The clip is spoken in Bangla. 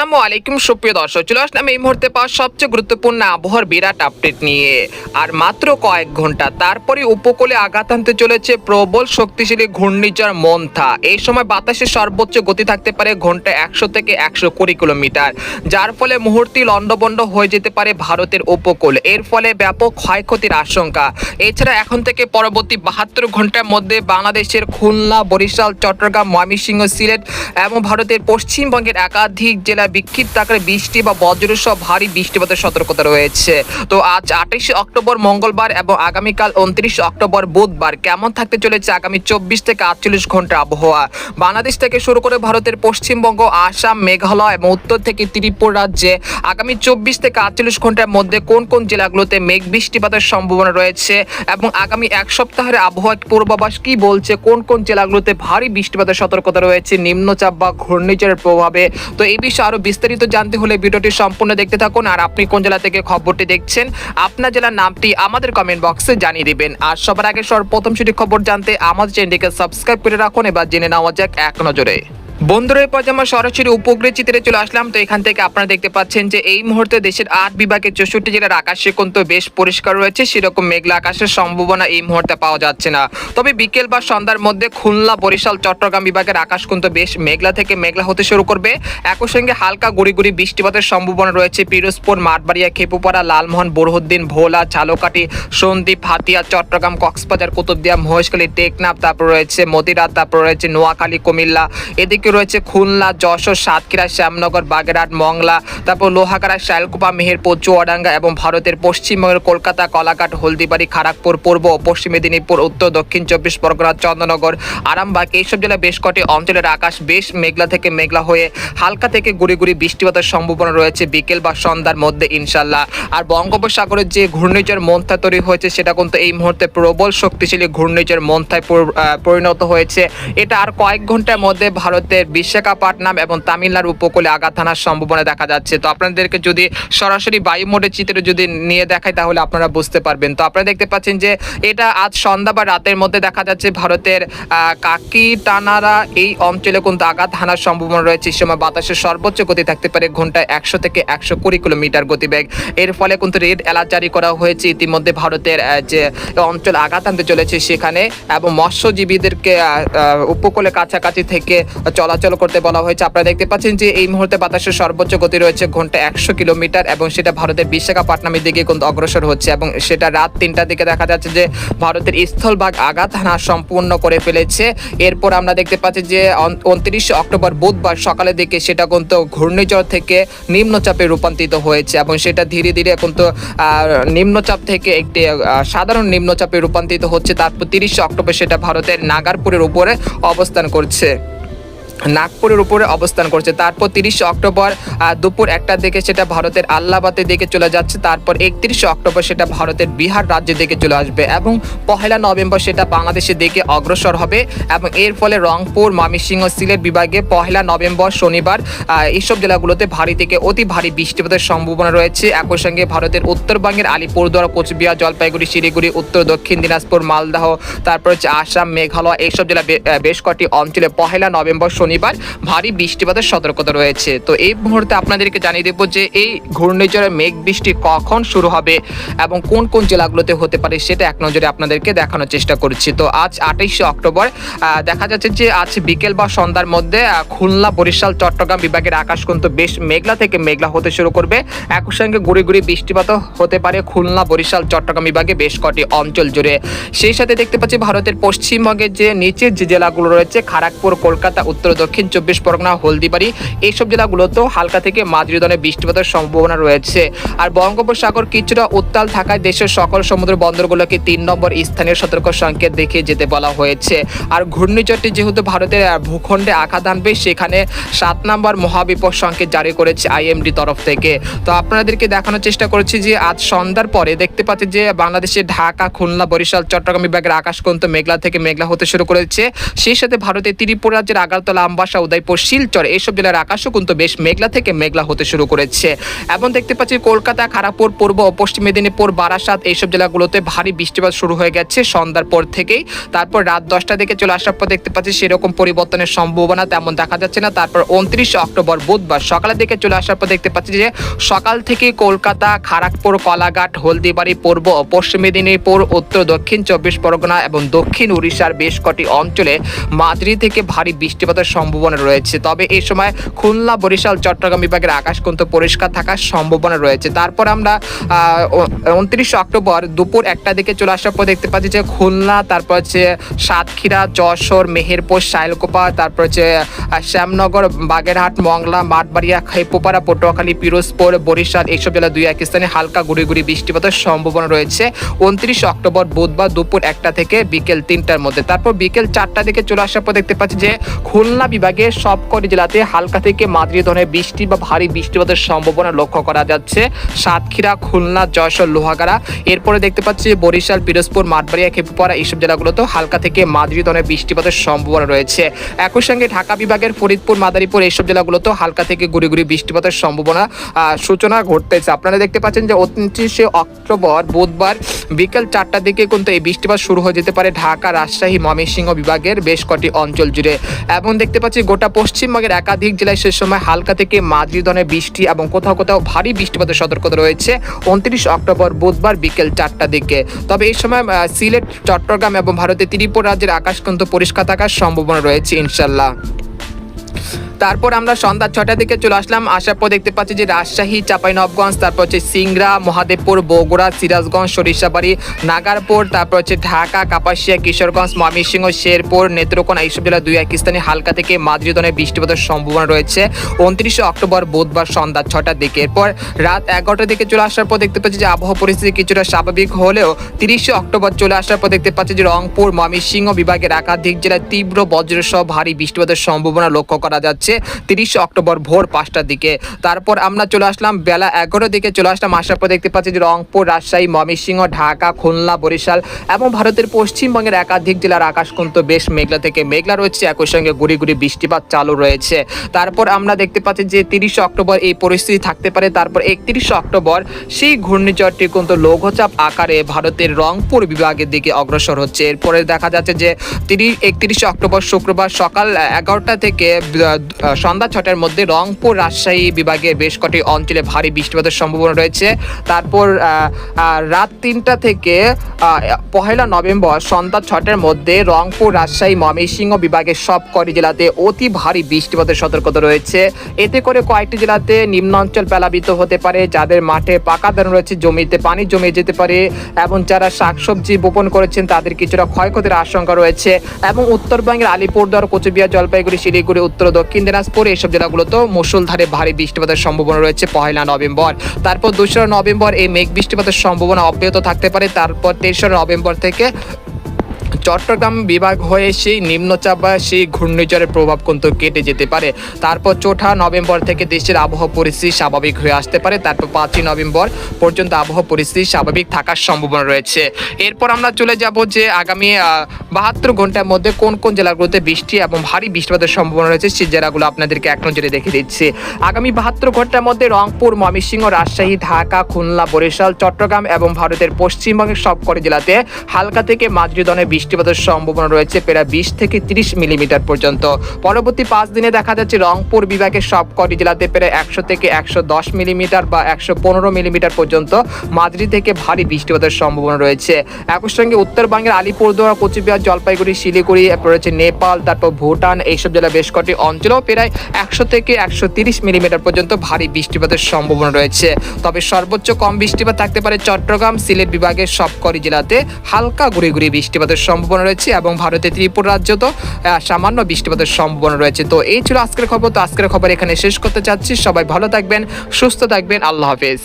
আসসালামু আলাইকুম, সুপ্রিয় দর্শক। চলে আসলাম এই মুহূর্তে পাওয়া সবচেয়ে গুরুত্বপূর্ণ আবহাওয়ার বিরাট আপডেট নিয়ে। আর মাত্র কয়েক ঘণ্টা তারপরে উপকূলে আঘাত আনতে চলেছে প্রবল শক্তিশালী ঘূর্ণিঝড় মন্থা। এই সময় বাতাসের সর্বোচ্চ গতি থাকতে পারে ঘণ্টা একশো থেকে একশো কুড়ি কিলোমিটার। যার ফলে মুহূর্তে লন্ডবন্ড হয়ে যেতে পারে ভারতের উপকূল। এর ফলে ব্যাপক ক্ষয়ক্ষতির আশঙ্কা। এছাড়া এখন থেকে পরবর্তী বাহাত্তর ঘণ্টার মধ্যে বাংলাদেশের খুলনা, বরিশাল, চট্টগ্রাম, ময়মনসিংহ, সিলেট এবং ভারতের পশ্চিমবঙ্গের একাধিক জেলায় বিক্ষিপ্ত আকারে বৃষ্টি বা বজ্রসহ ভারী বৃষ্টিপাতের সতর্কতা রয়েছে। তো আজ আঠাশে অক্টোবর মঙ্গলবার এবং আগামীকাল উনত্রিশে অক্টোবর বুধবার কেমন থাকতে চলেছে আগামী চব্বিশ থেকে আটচল্লিশ ঘণ্টা আবহাওয়া? বাংলাদেশ থেকে শুরু করে ভারতের পশ্চিমবঙ্গ, আসাম, মেঘালয় এবং উত্তর থেকে ত্রিপুরা রাজ্যে আগামী চব্বিশ থেকে আটচল্লিশ ঘণ্টার মধ্যে কোন কোন জেলাগুলোতে মেঘ বৃষ্টিপাতের সম্ভাবনা রয়েছে এবং আগামী এক সপ্তাহের আবহাওয়া পূর্বাভাস কি বলছে? কোন কোন জেলাগুলোতে ভারী বৃষ্টিপাতের সতর্কতা রয়েছে? নিম্নচাপ বা ঘূর্ণিঝড়ের প্রভাবে? তো এই বিষয়ে আরও বিস্তারিত জানতে হলে ভিডিওটি সম্পূর্ণ দেখতে থাকুন। আর আপনি কোন জেলা থেকে খবরটি দেখছেন, আপনার জেলার নামটি আমাদের কমেন্ট বক্সে জানিয়ে দিবেন। আর সবার আগে সর্বপ্রথম সেটি খবর জানতে আমাদের চ্যানেলটিকে সাবস্ক্রাইব করে রাখুন। এবার জেনে নেওয়া যাক এক নজরে। বন্ধুরা এরপর যে আমরা সরাসরি উপগ্রহ চিত্রে চলে আসলাম। তো এখান থেকে আপনারা দেখতে পাচ্ছেন যে এই মুহূর্তে দেশের আট বিভাগের চৌষট্টি জেলার আকাশে কিন্তু বেশ পরিষ্কার রয়েছে। সেরকম মেঘলা আকাশের সম্ভাবনা এই মুহূর্তে পাওয়া যাচ্ছে না। তবে বিকেল বা সন্ধ্যার মধ্যে খুলনা, বরিশাল, চট্টগ্রাম বিভাগের আকাশ কিন্তু বেশ মেঘলা থেকে মেঘলা হতে শুরু করবে। একই সঙ্গে হালকা গুড়ি গুড়ি বৃষ্টিপাতের সম্ভাবনা রয়েছে পিরোজপুর, মাঠবাড়িয়া, খেপুপাড়া, লালমোহন, বোরহুদ্দিন, ভোলা, ঝালকাঠি, সন্দ্বীপ, হাতিয়া, চট্টগ্রাম, কক্সবাজার, কুতুবদিয়া, মহেশখালী, টেকনাফ, তারপর রয়েছে মতিরাত, তারপর রয়েছে নোয়াখালী, কুমিল্লা। এদিকে রয়েছে খুলনা, যশোর, সাতক্ষীরা, শ্যামনগর, বাগেরহাট, মংলা, তারপর লোহাগাড়া, শালকুপা, মেহেরপুর, চুয়াডাঙ্গা এবং ভারতের পশ্চিমবঙ্গের কলকাতা, কলাঘাট, হলদিবাড়ি খড়গপুর পূর্ব পশ্চিম মেদিনীপুর, উত্তর, দক্ষিণ চব্বিশ পরগনা, চন্দ্রনগর, আরামবাগ, এইসব জেলায় বেশ কটি অঞ্চলের আকাশ বেশ মেঘলা থেকে মেঘলা হয়ে হালকা থেকে গুড়ি গুড়ি বৃষ্টিপাতের সম্ভাবনা রয়েছে বিকেল বা সন্ধ্যার মধ্যে, ইনশাল্লাহ। আর বঙ্গোপসাগরের যে ঘূর্ণিঝড় মন্থা তৈরি হয়েছে, সেটা কিন্তু এই মুহূর্তে প্রবল শক্তিশালী ঘূর্ণিঝড় মন্থায় পরিণত হয়েছে। এটা আর কয়েক ঘণ্টার মধ্যে ভারতের বিশাখাপাটনাম এবং তামিলনাড়ু উপকূলে আঘাত আনার সম্ভাবনা দেখা যাচ্ছে। তো আপনাদেরকে যদি সরাসরি বায়ু মোডের চিত্র যদি নিয়ে দেখায় তাহলে আপনারা বুঝতে পারবেন। তো আপনারা দেখতে পাচ্ছেন যে এটা আজ সন্ধ্যা বা রাতের মধ্যে দেখা যাচ্ছে ভারতের কাকি টানারা এই অঞ্চলে কিন্তু আঘাত হানার সম্ভাবনা রয়েছে। সময় বাতাসের সর্বোচ্চ গতি থাকতে পারে ঘন্টায় একশো থেকে একশো কুড়ি কিলোমিটার গতিবেগ। এর ফলে কিন্তু রেড অ্যালার্ট জারি করা হয়েছে। ইতিমধ্যে ভারতের যে অঞ্চল আঘাত আনতে চলেছে সেখানে এবং মৎস্যজীবীদেরকে উপকূলে কাছাকাছি থেকে চলাচল করতে বলা হয়েছে। আপনারা দেখতে পাচ্ছেন যে এই মুহূর্তে বাতাসের সর্বোচ্চ গতি রয়েছে ঘণ্টা একশো কিলোমিটার এবং সেটা ভারতের বিশাখাপাটনামের দিকে কিন্তু অগ্রসর হচ্ছে এবং সেটা রাত তিনটার দিকে দেখা যাচ্ছে যে ভারতের স্থলভাগ আঘাত হানা সম্পূর্ণ করে ফেলেছে। এরপর আমরা দেখতে পাচ্ছি যে উনত্রিশে অক্টোবর বুধবার সকালের দিকে সেটা কিন্তু ঘূর্ণিঝড় থেকে নিম্নচাপে রূপান্তরিত হয়েছে এবং সেটা ধীরে ধীরে কিন্তু নিম্নচাপ থেকে একটি সাধারণ নিম্নচাপে রূপান্তরিত হচ্ছে। তারপর তিরিশে অক্টোবর সেটা ভারতের নাগারপুরের উপরে অবস্থান করছে। নাগপুরের উপরে অবস্থান করছে। তারপর তিরিশে অক্টোবর দুপুর একটার দিকে সেটা ভারতের আল্লাবাদের দিকে চলে যাচ্ছে। তারপর একত্রিশে অক্টোবর সেটা ভারতের বিহার রাজ্যের দিকে চলে আসবে এবং পহেলা নভেম্বর সেটা বাংলাদেশের দিকে অগ্রসর হবে এবং এর ফলে রংপুর, ময়মনসিংহ, সিলেট বিভাগে পহেলা নভেম্বর, শনিবার এইসব জেলাগুলোতে ভারী থেকে অতি ভারী বৃষ্টিপাতের সম্ভাবনা রয়েছে। একই সঙ্গে ভারতের উত্তরবঙ্গের আলিপুরদুয়ার, কোচবিহার, জলপাইগুড়ি, শিলিগুড়ি, উত্তর, দক্ষিণ দিনাজপুর, মালদহ, তারপর হচ্ছে আসাম, মেঘালয়, এইসব জেলা বেশ কটি অঞ্চলে পহেলা নভেম্বর শনিবার ভারী বৃষ্টিপাতের সতর্কতা রয়েছে। তো এই মুহূর্তে আপনাদেরকে জানিয়ে দেবো যে এই ঘূর্ণিঝড়ের মেঘ বৃষ্টি কখন শুরু হবে এবং কোন কোন জেলাগুলোতে হতে পারে সেটা এক নজরে আপনাদেরকে দেখানোর চেষ্টা করছি। তো আজ আঠাইশে অক্টোবর দেখা যাচ্ছে যে আজ বিকেল বা সন্ধ্যার মধ্যে খুলনা, বরিশাল, চট্টগ্রাম বিভাগের আকাশ কিন্তু বেশ মেঘলা থেকে মেঘলা হতে শুরু করবে। একই সঙ্গে গুড়ি গুড়ি বৃষ্টিপাতও হতে পারে। খুলনা, বরিশাল, চট্টগ্রাম বিভাগে বেশ কটি অঞ্চল জুড়ে। সেই সাথে দেখতে পাচ্ছি ভারতের পশ্চিমবঙ্গের যে নিচের যে জেলাগুলো রয়েছে খড়গপুর কলকাতা, উত্তর দক্ষিণ চব্বিশ পরগনা, হলদিবাড়ি, এইসব জেলাগুলোতেও হালকা থেকে মাঝারি ধরনের বৃষ্টিপাতের সম্ভাবনা রয়েছে। আর বঙ্গোপসাগর কিছুটা উত্তাল থাকায় দেশের সকল সমুদ্র বন্দরগুলোকে তিন নম্বর স্থানীয় সতর্ক সংকেত দেখিয়ে যেতে বলা হয়েছে। আর ঘূর্ণিঝড়টি যেহেতু ভারতের ভূখণ্ডে আঘাত আনবে, সেখানে সাত নম্বর মহাবিপদ সংকেত জারি করেছে আইএমডি তরফ থেকে। তো আপনাদেরকে দেখানোর চেষ্টা করেছি যে আজ সন্ধ্যার পরে দেখতে পাচ্ছি যে বাংলাদেশের ঢাকা, খুলনা, বরিশাল, চট্টগ্রাম বিভাগের আকাশকন্ত মেঘলা থেকে মেঘলা হতে শুরু করেছে। সেই সাথে ভারতের ত্রিপুরা রাজ্যের আগারতলা আমবাসা উদয়পুর, শিলচর এইসব জেলার আকাশও কিন্তু বেশ মেঘলা থেকে মেঘলা হতে শুরু করেছে। এবং দেখতে পাচ্ছি কলকাতা, খারাপুর, পূর্ব ও পশ্চিম মেদিনীপুর, বারাসাত এইসব জেলাগুলোতে ভারী বৃষ্টিপাত শুরু হয়ে গেছে সন্ধ্যার পর থেকেই। তারপর রাত দশটা দিকে চলে আসার পর দেখতে পাচ্ছি সেরকম পরিবর্তনের সম্ভাবনা তেমন দেখা যাচ্ছে না। তারপর উনত্রিশে অক্টোবর, বুধবার সকালের দিকে চলে আসার পর দেখতে পাচ্ছি যে সকাল থেকে কলকাতা খড়গপুর কলাঘাট, হলদিবাড়ি, পূর্ব ও পশ্চিম মেদিনীপুর, উত্তর, দক্ষিণ চব্বিশ পরগনা এবং দক্ষিণ উড়িষ্যার বেশ কটি অঞ্চলে মাদ্রি থেকে ভারী বৃষ্টিপাতের সম্ভাবনা রয়েছে। তবে এই সময় খুলনা, বরিশাল, চট্টগ্রাম বিভাগের আকাশ কিন্তু পরিষ্কার থাকার সম্ভাবনা রয়েছে। তারপর আমরা উনত্রিশে অক্টোবর দুপুর একটা দিকে চলে আসার পর দেখতে পাচ্ছি যে খুলনা, তারপর হচ্ছে সাতক্ষীরা, যশোর, মেহেরপুর, শাইলকোপা, তারপর হচ্ছে শ্যামনগর, বাগেরহাট, মংলা, মাঠবাড়িয়া, খাইপোপাড়া, পটুয়াখালী, পিরোজপুর, বরিশাল এইসব জেলা দুই এক স্থানে হালকা গুড়ি গুড়ি বৃষ্টিপাতের সম্ভাবনা রয়েছে। উনত্রিশ অক্টোবর বুধবার দুপুর একটা থেকে বিকেল তিনটার মধ্যে। তারপর বিকেল চারটা দিকে চলে আসার পর দেখতে পাচ্ছি যে খুলনা বিভাগের সবকটি জেলাতে হালকা থেকে মাঝারি ধরনের বৃষ্টি বা ভারী বৃষ্টিপাতের সম্ভাবনা লক্ষ্য করা যাচ্ছে। সাতক্ষীরা, খুলনা, যশোর, লোহাগাড়া। এরপরে দেখতে পাচ্ছি বরিশাল, পিরোজপুর, মাঠবাড়িয়া, খেপুপাড়া এইসব জেলাগুলোতেও হালকা থেকে মাঝারি ধরনের বৃষ্টিপাতের সম্ভাবনা রয়েছে। একই সঙ্গে ঢাকা বিভাগের ফরিদপুর, মাদারীপুর এইসব জেলাগুলোতেও হালকা থেকে গুড়ি গুড়ি বৃষ্টিপাতের সম্ভাবনা সূচনা ঘটতেছে। আপনারা দেখতে পাচ্ছেন যে উনত্রিশে অক্টোবর, বুধবার বিকেল চারটার দিকে কিন্তু এই বৃষ্টিপাত শুরু হয়ে যেতে পারে ঢাকা, রাজশাহী, ময়মনসিংহ বিভাগের বেশ কটি অঞ্চল জুড়ে। এবং দেখতে পাচ্ছি গোটা পশ্চিমবঙ্গের একাধিক জেলায় সে সময় হালকা থেকে মাঝারি ধরনের বৃষ্টি এবং কোথাও কোথাও ভারী বৃষ্টিপাতের সতর্কতা রয়েছে। উনত্রিশ অক্টোবর বুধবার বিকেল চারটার দিকে। তবে এই সময় সিলেট, চট্টগ্রাম এবং ভারতের ত্রিপুরা রাজ্যের আকাশ কিন্তু পরিষ্কার থাকার সম্ভাবনা রয়েছে ইনশাল্লাহ। তারপর আমরা সন্ধ্যা ছটার দিকে চলে আসলাম। আসার পর দেখতে পাচ্ছি যে রাজশাহী চাঁপাইনবগঞ্জ তারপর হচ্ছে সিংড়া, মহাদেবপুর, বগুড়া, সিরাজগঞ্জ, সরিষাবাড়ি, নাগারপুর, তারপর হচ্ছে ঢাকা, কাপাসিয়া, কিশোরগঞ্জ, ময়মনসিংহ, শেরপুর, নেত্রকোনা, এইসব জেলা দুই এক স্থানে হালকা থেকে মাঝারি বৃষ্টিপাতের সম্ভাবনা রয়েছে। উনত্রিশে অক্টোবর বুধবার সন্ধ্যা ছটার দিকে। এরপর রাত এগারোটার দিকে চলে আসার পর দেখতে পাচ্ছি যে আবহাওয়া পরিস্থিতি কিছুটা স্বাভাবিক হলেও তিরিশে অক্টোবর চলে আসার পর দেখতে পাচ্ছি যে রংপুর, ময়মনসিংহ বিভাগের একাধিক জেলায় তীব্র বজ্রসহ ভারী বৃষ্টিপাতের সম্ভাবনা লক্ষ্য করা যাচ্ছে। তিরিশে অক্টোবর ভোর পাঁচটার দিকে। তারপর আমরা চলে আসলাম বেলা এগারোর দিকে, চলে আসলাম আসার দেখতে পাচ্ছি যে রংপুর, রাজশাহী, ময়মনসিংহ, ঢাকা, খুলনা, বরিশাল এবং ভারতের পশ্চিমবঙ্গের একাধিক জেলার আকাশ কিন্তু বেশ মেঘলা থেকে মেঘলা রয়েছে। একই সঙ্গে গুড়ি গুড়ি বৃষ্টিপাত চালু রয়েছে। তারপর আমরা দেখতে পাচ্ছি যে তিরিশে অক্টোবর এই পরিস্থিতি থাকতে পারে। তারপর একত্রিশে অক্টোবর সেই ঘূর্ণিঝড়টি কিন্তু লঘুচাপ আকারে ভারতের রংপুর বিভাগের দিকে অগ্রসর হচ্ছে। এরপরে দেখা যাচ্ছে যে তিরিশ একত্রিশে অক্টোবর শুক্রবার সকাল এগারোটা থেকে সন্ধ্যা ছটার মধ্যে রংপুর রাজশাহী বিভাগের বেশ কটি অঞ্চলে ভারী বৃষ্টিপাতের সম্ভাবনা রয়েছে। তারপর রাত তিনটা থেকে পহেলা নভেম্বর সন্ধ্যা ছটার মধ্যে রংপুর, রাজশাহী, ময়মনসিংহ বিভাগের সব কটি জেলাতে অতি ভারী বৃষ্টিপাতের সতর্কতা রয়েছে। এতে করে কয়েকটি জেলাতে নিম্নাঞ্চল প্লাবিত হতে পারে, যাদের মাঠে পাকা ধান রয়েছে, জমিতে পানি জমে যেতে পারে, এবং যারা শাকসবজি বপন করেছেন, তাদের কিছুটা ক্ষয়ক্ষতির আশঙ্কা রয়েছে। এবং উত্তরবঙ্গের আলিপুরদুয়ার, কোচবিহার, জলপাইগুড়ি, শিলিগুড়ি, উত্তর দক্ষিণ দিনাজপুর এইসব জেলাগুলোতেও মুসুলধারে ভারী বৃষ্টিপাতের সম্ভাবনা রয়েছে পহেলা নভেম্বর। তারপর দোসরা নভেম্বর এই মেঘ বৃষ্টিপাতের সম্ভাবনা অব্যাহত থাকতে পারে। তারপর তেসরা নভেম্বর থেকে চট্টগ্রাম বিভাগ হয়ে সেই নিম্নচাপ বা সেই ঘূর্ণিঝড়ের প্রভাব কিন্তু কেটে যেতে পারে। তারপর চৌঠা নভেম্বর থেকে দেশের আবহাওয়া পরিস্থিতি স্বাভাবিক হয়ে আসতে পারে। তারপর পাঁচই নভেম্বর পর্যন্ত আবহাওয়া পরিস্থিতি স্বাভাবিক থাকার সম্ভাবনা রয়েছে। এরপর আমরা চলে যাব যে আগামী বাহাত্তর ঘণ্টার মধ্যে কোন কোন জেলাগুলোতে বৃষ্টি এবং ভারী বৃষ্টিপাতের সম্ভাবনা রয়েছে সেই জেলাগুলো আপনাদেরকে এক নজরে দেখে দিচ্ছি। আগামী বাহাত্তর ঘণ্টার মধ্যে রংপুর, ময়মনসিংহ, রাজশাহী, ঢাকা, খুলনা, বরিশাল, চট্টগ্রাম এবং ভারতের পশ্চিমবঙ্গের সবকটি জেলাতে হালকা থেকে মাঝারি ধরনের বৃষ্টিপাতের সম্ভাবনা রয়েছে প্রায় বিশ থেকে তিরিশ মিলিমিটার পর্যন্ত। পরবর্তী পাঁচ দিনে দেখা যাচ্ছে রংপুর বিভাগের সবকটি জেলাতে প্রায় একশো থেকে একশো দশ মিলিমিটার বা একশো পনেরো মিলিমিটার পর্যন্ত মাঝারি থেকে ভারী বৃষ্টিপাতের সম্ভাবনা রয়েছে। একই সঙ্গে উত্তরবঙ্গের আলিপুরদুয়ার, কোচবিহার, জলপাইগুড়ি, শিলিগুড়ি, রয়েছে নেপাল, তারপর ভুটান, এইসব জেলা বেশ কটি অঞ্চলেও প্রায় একশো থেকে একশো তিরিশ মিলিমিটার পর্যন্ত ভারী বৃষ্টিপাতের সম্ভাবনা রয়েছে। তবে সর্বোচ্চ কম বৃষ্টিপাত থাকতে পারে চট্টগ্রাম, সিলেট বিভাগের সবকটি জেলাতে হালকা গুড়ি গুড়ি বৃষ্টিপাতের সম্ভাবনা রয়েছে এবং ভারতের ত্রিপুরা রাজ্য তো সামান্য বৃষ্টিপাতের সম্ভাবনা রয়েছে। তো এই ছিল আজকের খবর। তো আজকের খবর এখানে শেষ করতে চাচ্ছি। সবাই ভালো থাকবেন, সুস্থ থাকবেন। আল্লাহ হাফেজ।